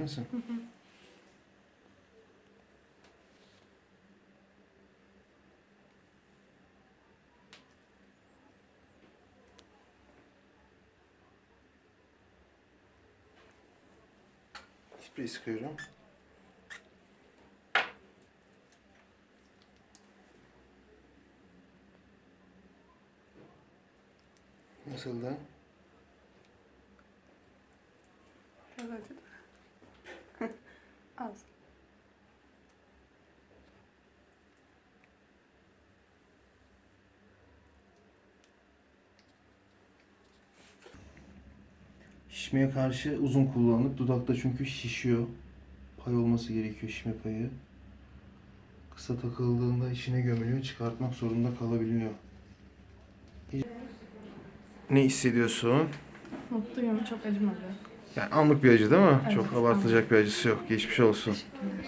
Hazır mısın? Sprey sıkıyorum. Nasıldı? Biraz Şişmeye karşı uzun kullandık. Dudakta çünkü şişiyor. Pay olması gerekiyor şişme payı. Kısa takıldığında içine gömülüyor. Çıkartmak zorunda kalabiliyor. Ne hissediyorsun? Mutluyum. Çok acımadı. Yani anlık bir acı değil mi? Evet, Çok abartılacak bir acısı yok. Geçmiş olsun. Teşekkürler.